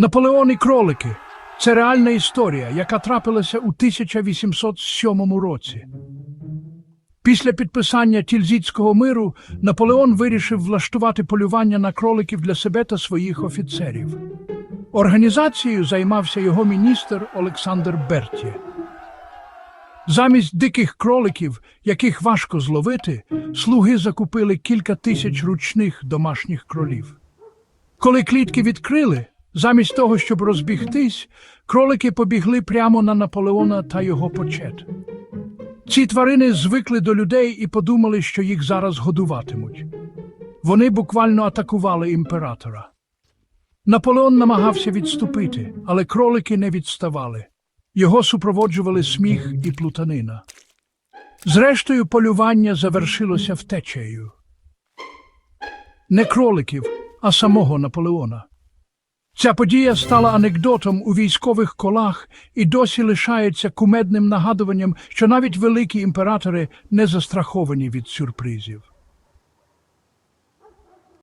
Наполеон і кролики це реальна історія, яка трапилася у 1807 році. Після підписання Тільзітського миру Наполеон вирішив влаштувати полювання на кроликів для себе та своїх офіцерів. Організацією займався його міністр Олександр Берті. Замість диких кроликів, яких важко зловити, слуги закупили кілька тисяч ручних домашніх кролів. Коли клітки відкрили, замість того, щоб розбігтись, кролики побігли прямо на Наполеона та його почет. Ці тварини звикли до людей і подумали, що їх зараз годуватимуть. Вони буквально атакували імператора. Наполеон намагався відступити, але кролики не відставали. Його супроводжували сміх і плутанина. Зрештою, полювання завершилося втечею. Не кроликів, а самого Наполеона. Ця подія стала анекдотом у військових колах і досі лишається кумедним нагадуванням, що навіть великі імператори не застраховані від сюрпризів.